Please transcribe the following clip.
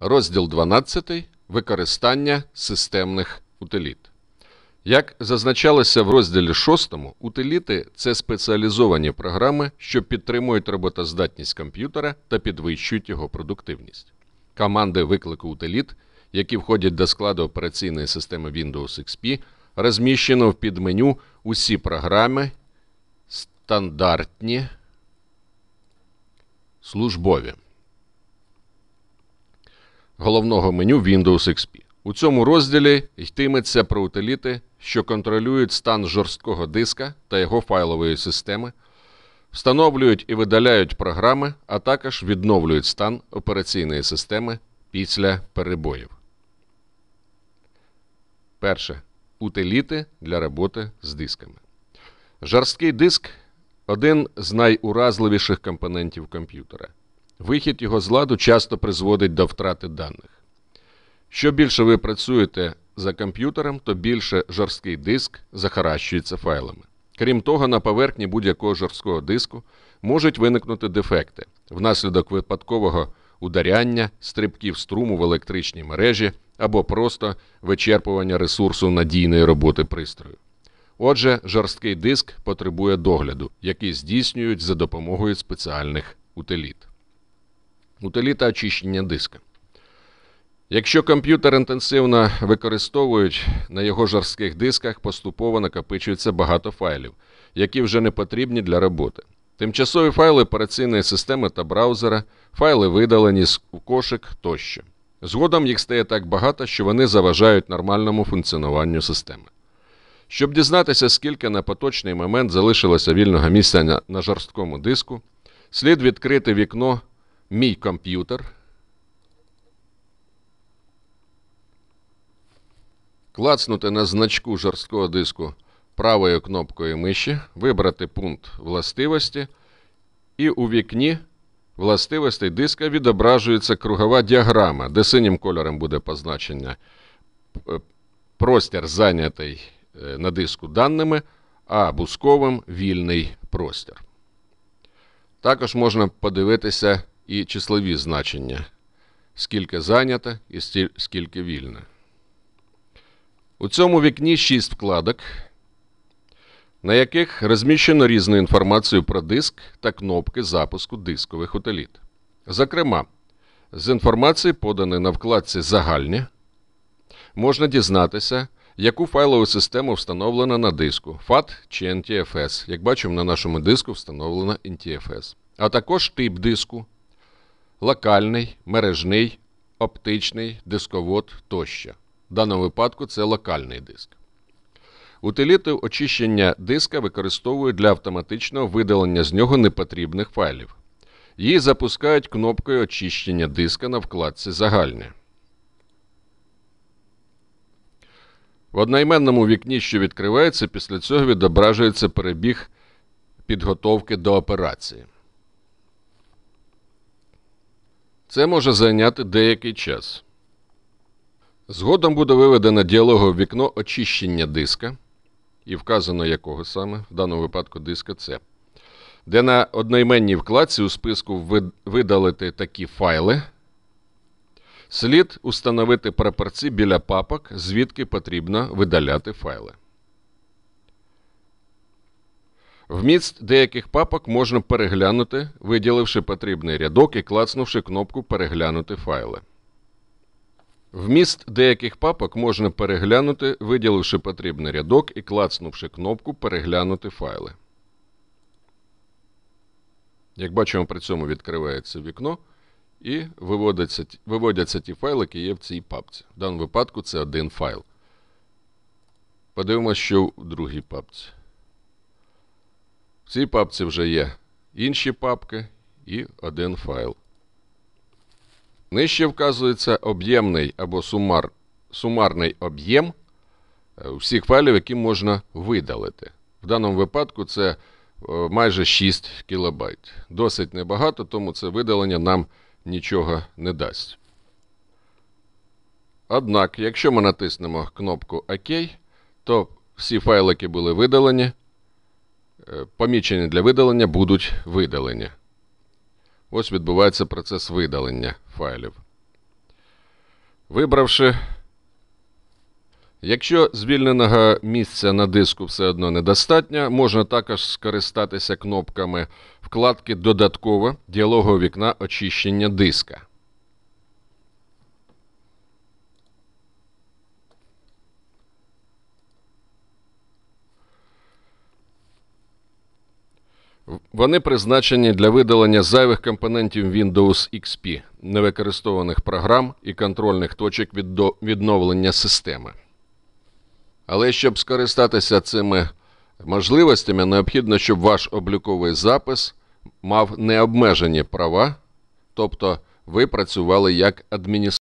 Розділ 12. Використання системних утиліт. Як зазначалося в розділі 6, утиліти це спеціалізовані програми, що підтримують роботоздатність комп'ютера та підвищують його продуктивність. Команди виклику утиліт, які входять до складу операційної системи Windows XP, розміщено в підменю усі програми стандартні службові головного меню Windows XP. У цьому розділі йтиметься про утиліти, що контролюють стан жорсткого диска та його файлової системи, встановлюють і видаляють програми, а також відновлюють стан операційної системи після перебоїв. Перше. Утиліти для роботи з дисками. Жорсткий диск один з найуразливіших компонентів комп'ютера. Вихід його з ладу часто призводить до втрати даних. Що більше ви працюєте за комп'ютером, то більше жорсткий диск захаращується файлами. Крім того, на поверхні будь-якого жорсткого диску можуть виникнути дефекти внаслідок випадкового ударяння, стрибків струму в електричній мережі або просто вичерпування ресурсу надійної роботи пристрою. Отже, жорсткий диск потребує догляду, який здійснюють за допомогою спеціальних утиліт. Утиліта очищення диска. Якщо комп'ютер інтенсивно використовують, на його жорстких дисках поступово накопичується багато файлів, які вже не потрібні для роботи. Тимчасові файли операційної системи та браузера, файли видалені з кошик тощо. Згодом їх стає так багато, що вони заважають нормальному функціонуванню системи. Щоб дізнатися, скільки на поточний момент залишилося вільного місця на, жорсткому диску, слід відкрити вікно Мій комп'ютер. Клацнути на значку жорсткого диску правою кнопкою миші, вибрати пункт властивості, і у вікні властивостей диска відображується кругова діаграма, де синім кольором буде позначення простір, зайнятий на диску даними, а бусковим вільний простір. Також можна подивитися і числові значення, скільки зайнято і скільки вільно. У цьому вікні 6 вкладок, на яких розміщено різну інформацію про диск та кнопки запуску дискових утиліт. Зокрема, з інформації, поданої на вкладці Загальні, можна дізнатися, яку файлову систему встановлено на диску FAT чи NTFS. Як бачимо, на нашому диску встановлено NTFS. А також тип диску, локальний, мережний, оптичний, дисковод тощо. В даному випадку це локальний диск. Утиліти очищення диска використовують для автоматичного видалення з нього непотрібних файлів. Її запускають кнопкою очищення диска на вкладці Загальне. В одноіменному вікні, що відкривається, після цього відображується перебіг підготовки до операції. Це може зайняти деякий час. Згодом буде виведено діалогове вікно очищення диска, і вказано якого саме, в даному випадку диска С, де на одноіменній вкладці у списку видалити такі файли. Слід установити прапорці біля папок, звідки потрібно видаляти файли. Вміст деяких папок можна переглянути, виділивши потрібний рядок і клацнувши кнопку Переглянути файли. Вміст деяких папок можна переглянути, виділивши потрібний рядок і клацнувши кнопку Переглянути файли. Як бачимо, при цьому відкривається вікно і виводяться, виводяться ті файли, які є в цій папці. В даному випадку це один файл. Подивимося, що в другій папці. В цій папці вже є інші папки і один файл. Нижче вказується об'ємний або сумар, сумарний об'єм всіх файлів, які можна видалити. В даному випадку це майже 6 кБ. Досить небагато, тому це видалення нам нічого не дасть. Однак, якщо ми натиснемо кнопку ОК, то всі файли, які були видалені, помічені для видалення, будуть видалені. Ось відбувається процес видалення файлів. Вибравши. Якщо звільненого місця на диску все одно недостатньо, можна також скористатися кнопками вкладки Додатково діалогового вікна очищення диска. Вони призначені для видалення зайвих компонентів Windows XP, невикористованих програм і контрольних точок відновлення системи. Але щоб скористатися цими можливостями, необхідно, щоб ваш обліковий запис мав необмежені права, тобто ви працювали як адміністратор.